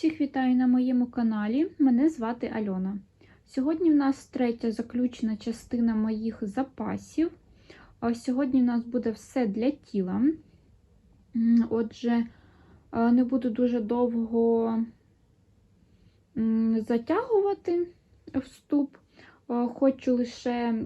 Всіх вітаю на моєму каналі. Мене звати Альона. Сьогодні в нас третя заключна частина моїх запасів. Сьогодні в нас буде все для тіла. Отже, не буду дуже довго затягувати вступ. Хочу лише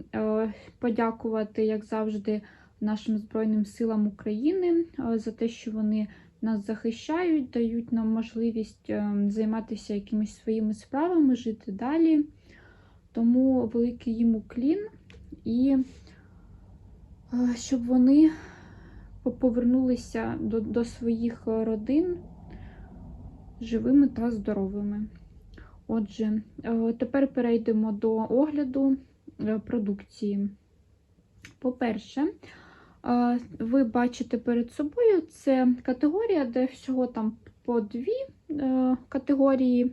подякувати, як завжди, нашим Збройним силам України за те, що вони нас захищають, дають нам можливість е, займатися якимись своїми справами, жити далі. Тому великий їм уклін і е, щоб вони повернулися до, до своїх родин живими та здоровими. Отже, е, тепер перейдемо до огляду е, продукції. По-перше, ви бачите перед собою це категорія, де всього там по дві е, категорії,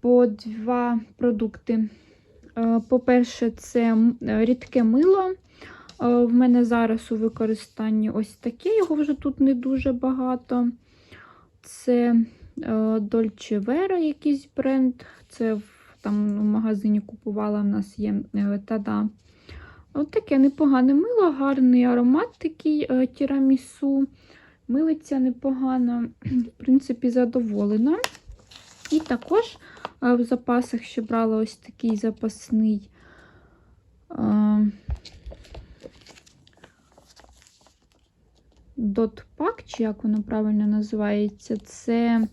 по два продукти. Е, По-перше, це рідке мило. Е, В мене зараз у використанні ось таке, його вже тут не дуже багато. Це Dolce Vera якийсь бренд. Це в, там в магазині купувала, в нас є тада. От непогане мило, гарний аромат такий е, тірамісу. Милиться непогано, в принципі, задоволена. І також е, в запасах ще брала ось такий запасний. е, Dot-Pack, чи як воно правильно називається, це е,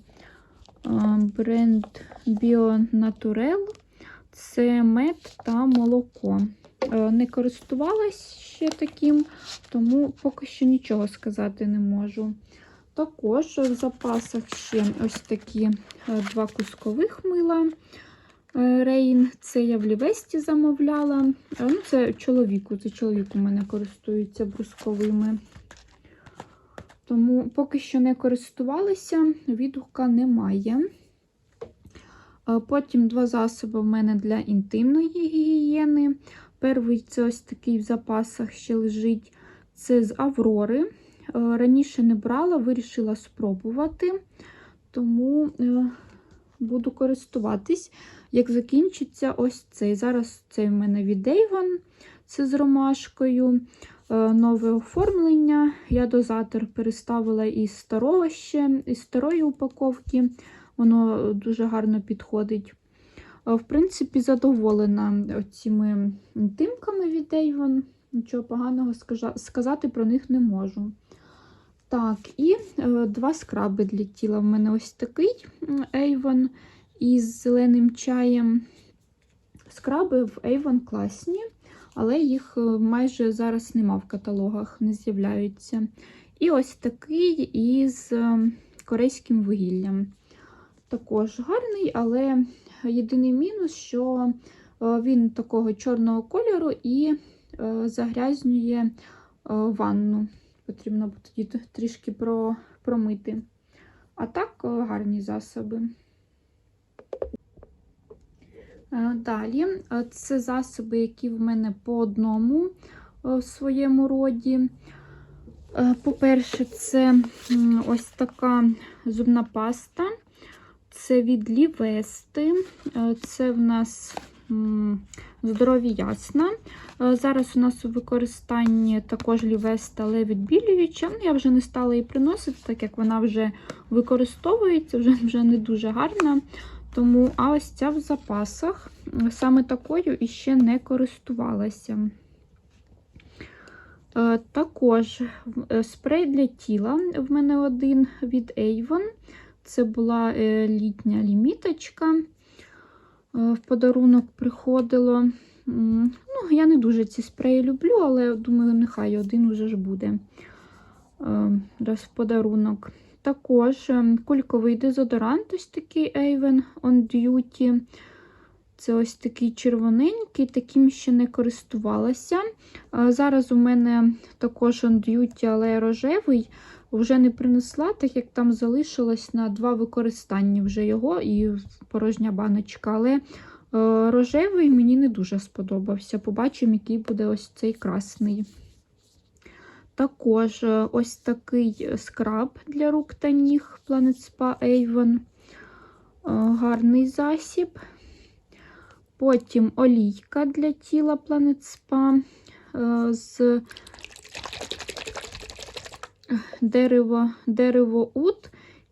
бренд BioNaturel, це мед та молоко. Е, Не користувалась ще таким, тому поки що нічого сказати не можу. Також в запасах ще ось такі е, два кускових мила. Рейн, це я в Лівесті замовляла. Е, Ну, це чоловіку, це чоловік у мене користується брусковими. Тому поки що не користувалися, відгука немає. Е, Потім два засоби в мене для інтимної гігієни. Перший це ось такий в запасах ще лежить. Це з Аврори. Е, Раніше не брала, вирішила спробувати, тому е, буду користуватись. Як закінчиться ось цей. Зараз цей в мене від Avon, це з ромашкою. Е, Нове оформлення. Я дозатор переставила із старого ще, із старої упаковки. Воно дуже гарно підходить. Е, В принципі, задоволена цими інтимками від Avon. Нічого поганого сказати про них не можу. Так, і е, два скраби для тіла. В мене ось такий Avon із зеленим чаєм. Скраби в Avon класні, але їх е, майже зараз нема в каталогах, не з'являються. І ось такий із е, корейським вугіллям. Також гарний, але єдиний мінус, що е, він такого чорного кольору і е, загрязнює е, ванну. Потрібно тоді трішки промити. А так гарні засоби. Далі це засоби, які в мене по одному в своєму роді. По-перше, це ось така зубна паста. Це від Лівести. Е, Це в нас здорові ясна. Е, Зараз у нас у використанні також Лівеста, але відбілююча. Ну, Я вже не стала її приносити, так як вона вже використовується, вже, вже не дуже гарна. Тому, а ось ця в запасах. Саме такою іще не користувалася. Е, Також спрей для тіла в мене один від Avon. Це була е, літня ліміточка. Е, В подарунок приходило. Ну, Я не дуже ці спреї люблю, але думаю, нехай один уже ж буде. Е, Раз в подарунок. Також кульковий дезодорант, ось такий Avon On Duty. Це ось такий червоненький, таким ще не користувалася. Зараз у мене також On Duty, але рожевий. Вже не принесла, так як там залишилось на два використання вже його і порожня баночка. Але е, рожевий мені не дуже сподобався. Побачимо, який буде ось цей красний. Також е, ось такий скраб для рук та ніг Planet Spa Avon. Е, Гарний засіб. Потім олійка для тіла Planet Spa з дерево, дерево ут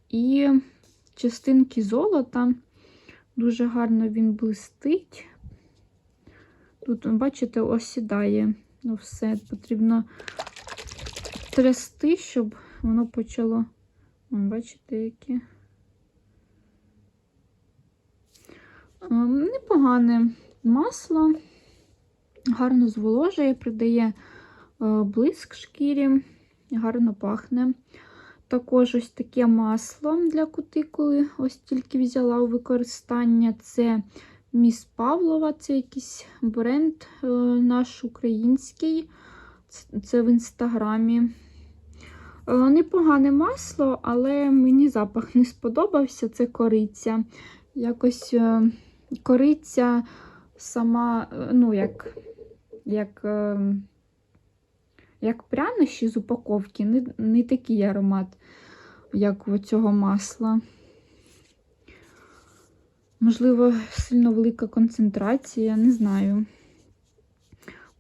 і частинки золота. Дуже гарно він блистить. Тут, бачите, осідає. Ну, все потрібно трясти, щоб воно почало. Бачите, які. Ем, Непогане масло, гарно зволожує, придає е, блиск шкірі, гарно пахне. Також ось таке масло для кутикули. Ось тільки взяла у використання. Це Міс Павлова, це якийсь бренд е, наш український. Це- в інстаграмі. Е, Непогане масло, але мені запах не сподобався. Це кориця. Якось е, кориця сама, ну, як, як, е, як прянощі з упаковки, не, не такий аромат, як у цього масла. Можливо, сильно велика концентрація, не знаю.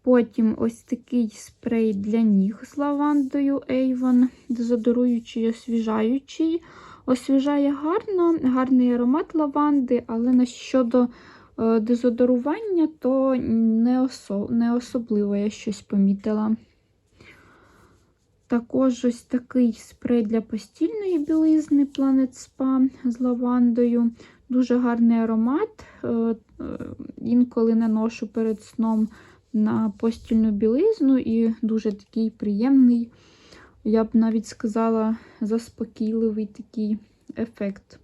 Потім ось такий спрей для ніг з лавандою Avon, дезодоруючий освіжаючий. Освіжає гарно, гарний аромат лаванди, але щодо е, дезодорування, то не, осо, не особливо я щось помітила. Також ось такий спрей для постільної білизни Planet Spa з лавандою. Дуже гарний аромат. Е, е, Інколи наношу перед сном на постільну білизну і дуже такий приємний, я б навіть сказала, заспокійливий такий ефект.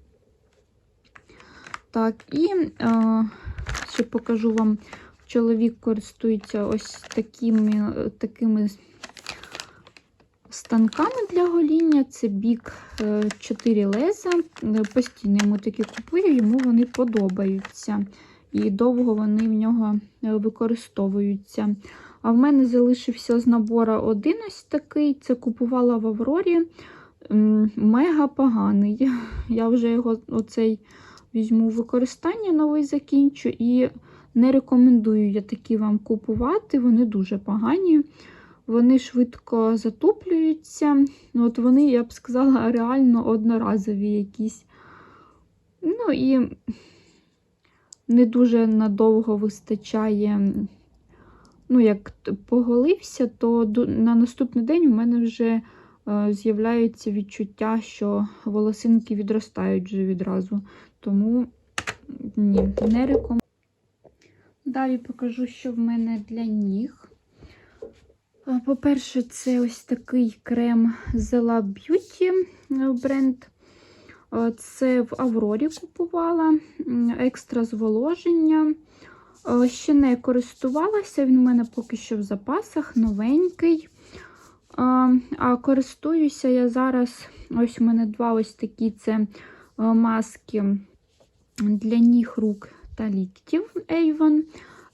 Так, і е, ще покажу вам, чоловік користується ось такими, такими станками для гоління. Це бік 4 леза. Е, Постійно йому такі купую, йому вони подобаються. І довго вони в нього е, використовуються. А в мене залишився з набора один ось такий. Це купувала в Аврорі. Мега поганий. Я вже його оцей візьму в використання, новий закінчу. І не рекомендую я такі вам купувати. Вони дуже погані. Вони швидко затуплюються. Ну, От вони, я б сказала, реально одноразові якісь. Ну і не дуже надовго вистачає. Ну, як поголився, то на наступний день у мене вже е, з'являється відчуття, що волосинки відростають вже відразу. Тому ні, не рекомендую. Далі покажу, що в мене для ніг. По-перше, це ось такий крем Zela Beauty е, бренд. Це в Аврорі купувала екстра зволоження. Ще не користувалася, він у мене поки що в запасах, новенький. А користуюся я зараз. Ось у мене два ось такі це е, маски для ніг, рук та ліктів Avon.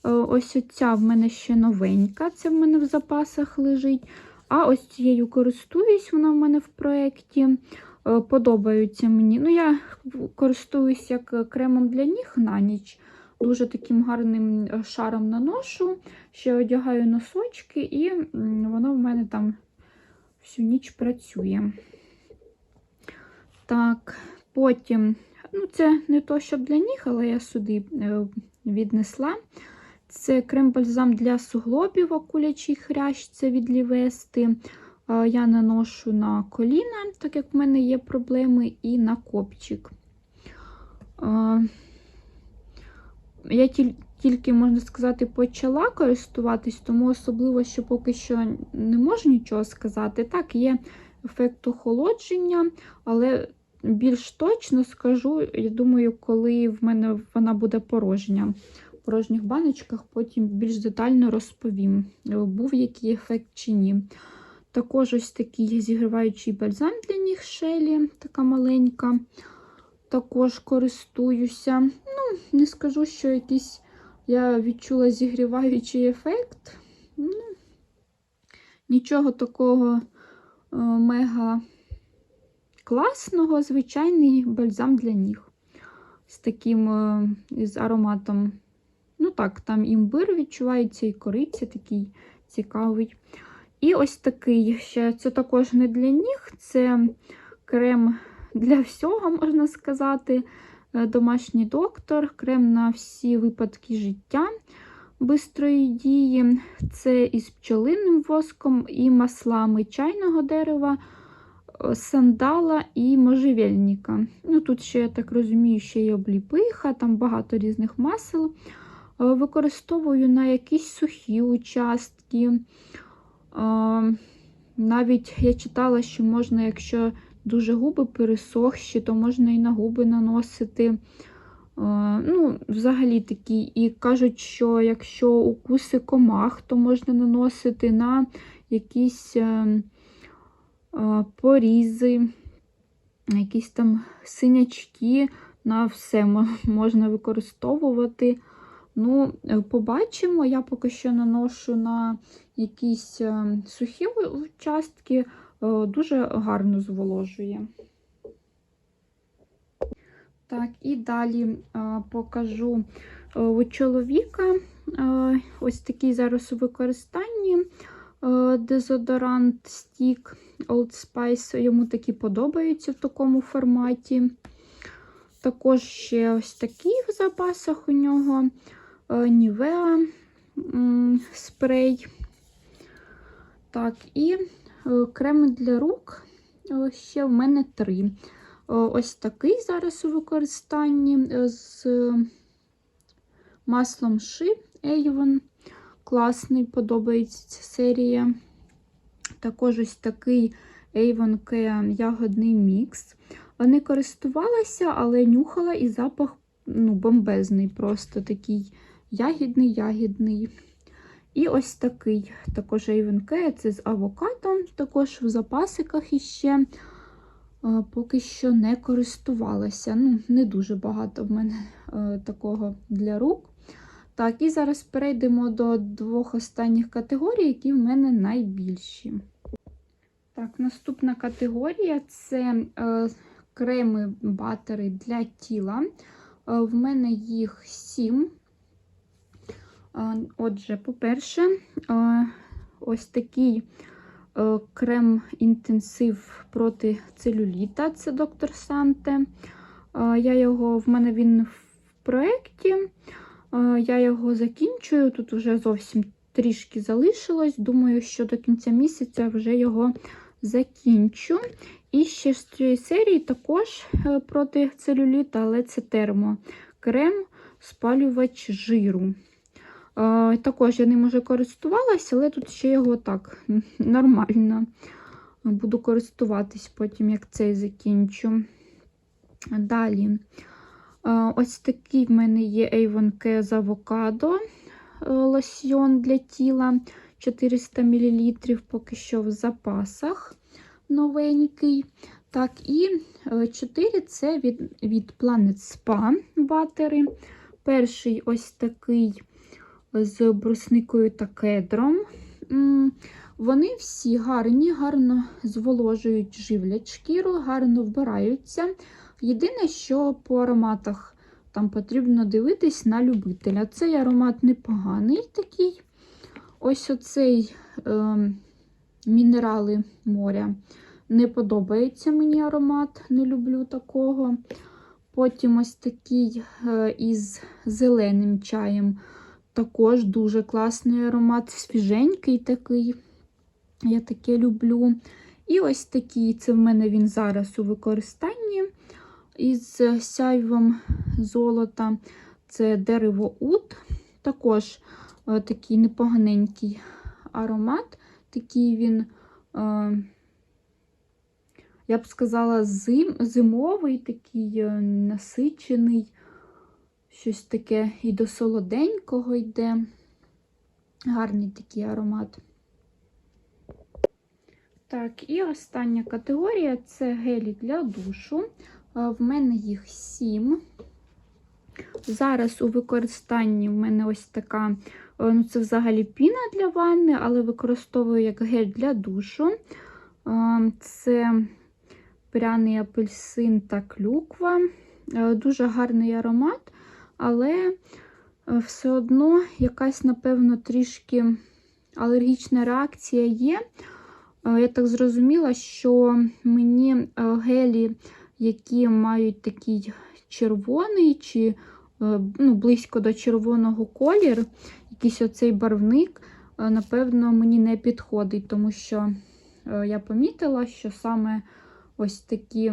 Е, Ось оця в мене ще новенька, це в мене в запасах лежить. А ось цією користуюсь, вона в мене в проєкті. Е, Подобаються мені. Ну, я користуюсь як кремом для ніг на ніч. Дуже таким гарним е, шаром наношу. Ще одягаю носочки, і воно в мене там всю ніч працює. Так, потім, ну, це не то, щоб для ніг, але я сюди віднесла. Це крем-бальзам для суглобів, окулячий хрящ, це від Лівести. Я наношу на коліна, так як в мене є проблеми, і на копчик. Я тільки, можна сказати, почала користуватись, тому особливо, що поки що не можу нічого сказати. Так, є ефект охолодження, але більш точно скажу, я думаю, коли в мене вона буде порожня. Порожніх баночках, потім більш детально розповім, е, був який ефект чи ні. Також ось такий зігріваючий бальзам для ніг шелі, така маленька. Також користуюся. Ну, не скажу, що якийсь я відчула зігріваючий ефект. Ну, Нічого такого е, мега класного, звичайний бальзам для ніг. З таким е, з ароматом. Ну так, там імбир відчувається і кориця такий цікавий. І ось такий ще це також не для ніг, це крем для всього, можна сказати. Е, Домашній доктор, крем на всі випадки життя бистрої дії. Це із пчолиним воском і маслами чайного дерева, е, сандала і можжевельника. Ну, Тут ще, я так розумію, ще є обліпиха, там багато різних масел. Е, Використовую на якісь сухі участки. Е, Навіть я читала, що можна, якщо дуже губи пересохші, то можна і на губи наносити. Е, Ну, взагалі такі. І кажуть, що якщо укуси комах, то можна наносити на якісь порізи, якісь там синячки, на все можна використовувати. Ну, е, побачимо. Я поки що наношу на якісь е, сухі участки, е, дуже гарно зволожує. Так, і далі покажу у чоловіка ось такий зараз у використанні дезодорант стік Old Spice. Йому такі подобаються в такому форматі. Також ще ось такий в запасах у нього е, Nivea спрей. Так, і е, креми для рук е, ще в мене три. Ось такий зараз у використанні з маслом ши Avon. Класний, подобається ця серія. Також ось такий Avon Care ягодний мікс. Не користувалася, але нюхала і запах ну, бомбезний, просто такий ягідний, ягідний. І ось такий також Ейвенкея, це з авокадо, також в запасиках іще е, поки що не користувалася. Ну, Не дуже багато в мене е, такого для рук. Так, і зараз перейдемо до двох останніх категорій, які в мене найбільші. Так, наступна категорія це е, креми батери для тіла. Е, в мене їх 7 отже, по-перше, ось такий е, крем інтенсив проти целюліта, це доктор Санте. Я його, в мене він в проєкті. Я його закінчую. Тут вже зовсім трішки залишилось. Думаю, що до кінця місяця вже його закінчу. І ще з цієї серії також е, проти целюліта, але це термокрем, спалювач жиру. Е, Також я ним уже користувалася, але тут ще його так нормально. Буду користуватись потім, як цей закінчу. Далі. Е, Ось такий в мене є Avon Care з авокадо е, лосьйон для тіла 400 мл, поки що в запасах новенький. Так, і 4 це від, від Planet Spa батери. Перший ось такий з брусникою та кедром. Вони всі гарні, гарно зволожують, живлять шкіру, гарно вбираються. Єдине, що по ароматах там потрібно дивитись на любителя. Цей аромат непоганий такий. Ось оцей е, мінерали моря. Не подобається мені аромат, не люблю такого. Потім ось такий е, із зеленим чаєм. Також дуже класний аромат, свіженький такий. Я таке люблю. І ось такий, це в мене він зараз у використанні із сяйвом золота. Це дерево ут. Також е, такий непоганенький аромат. Такий він, е, я б сказала, зим, зимовий, такий е, насичений, щось таке і до солоденького йде. Гарний такий аромат. Так, і остання категорія це гелі для душу. В мене їх сім. Зараз у використанні в мене ось така, е, ну це взагалі піна для ванни, але використовую як гель для душу. Е, Це пряний апельсин та клюква. Е, Дуже гарний аромат, але е, все одно якась, напевно, трішки алергічна реакція є. Е, Я так зрозуміла, що мені е, гелі, які мають такий червоний чи ну, близько до червоного колір, якийсь оцей барвник, напевно, мені не підходить, тому що я помітила, що саме ось такі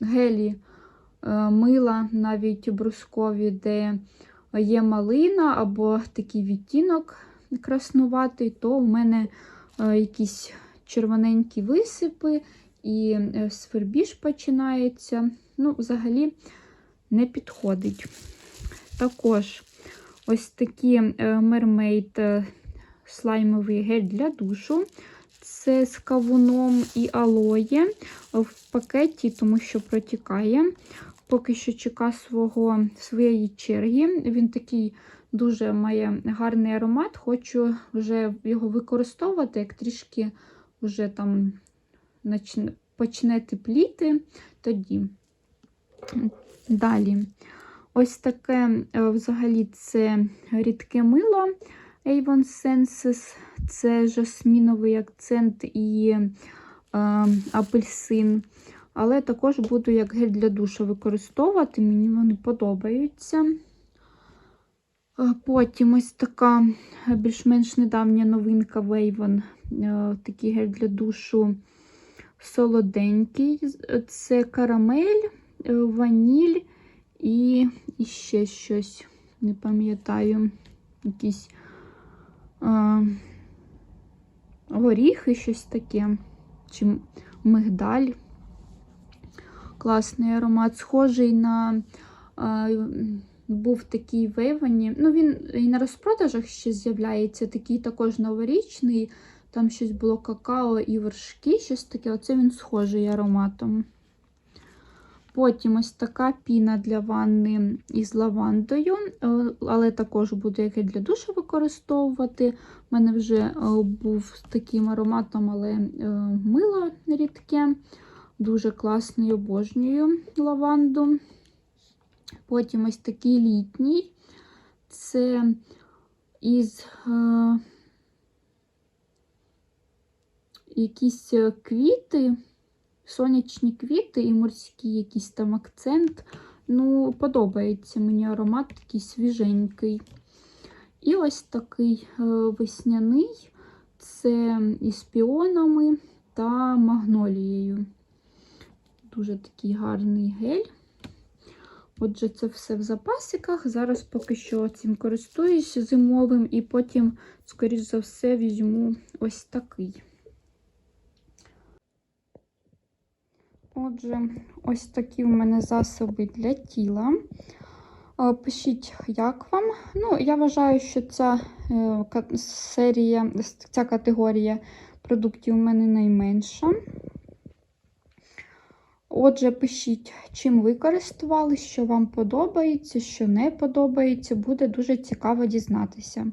гелі мила, навіть брускові, де є малина або такий відтінок краснуватий, то у мене е, якісь червоненькі висипи і е, свербіж починається. Ну, взагалі не підходить. Також ось такі е, Mermaid е, слаймовий гель для душу. Це з кавуном і алоє в пакеті, тому що протікає. Поки що чека свого, своєї черги. Він такий дуже має гарний аромат. Хочу вже його використовувати, як трішки вже там почне тепліти тоді. Далі. Ось таке е, взагалі це рідке мило Avon Senses. Це жасміновий акцент і е, апельсин. Але також буду як гель для душу використовувати, мені вони подобаються. Потім ось така більш-менш недавня новинка Avon, е, такий гель для душу солоденький. Це карамель, е, ваніль і, ще щось, не пам'ятаю, якісь е, горіхи, щось таке, чи мигдаль. Класний аромат, схожий на е, був такий в Ейвоні. Ну, він і на розпродажах ще з'являється, такий також новорічний. Там щось було какао і вершки, щось таке. Оце він схожий ароматом. Потім ось така піна для ванни із лавандою, е, але також буду як і для душу використовувати. У мене вже е, був з таким ароматом, але мило рідке. Дуже класний, обожнюю лаванду. Потім ось такий літній. Це із е, якісь квіти, сонячні квіти і морський якийсь там акцент. Ну, подобається мені аромат такий свіженький. І ось такий е, весняний це із піонами та магнолією. Дуже такий гарний гель. Отже, це все в запасиках. Зараз поки що цим користуюся зимовим, і потім, скоріш за все, візьму ось такий. Отже, ось такі в мене засоби для тіла. Е, Пишіть, як вам. Ну, я вважаю, що ця е, серія, ця категорія продуктів у мене найменша. Отже, пишіть, чим ви користувалися, що вам подобається, що не подобається. Буде дуже цікаво дізнатися.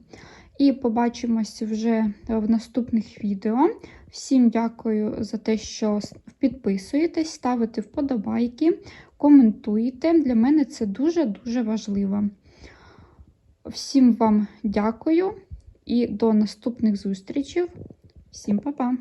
І побачимось вже в наступних відео. Всім дякую за те, що підписуєтесь, ставите вподобайки, коментуєте. Для мене це дуже-дуже важливо. Всім вам дякую і до наступних зустрічей. Всім па-па!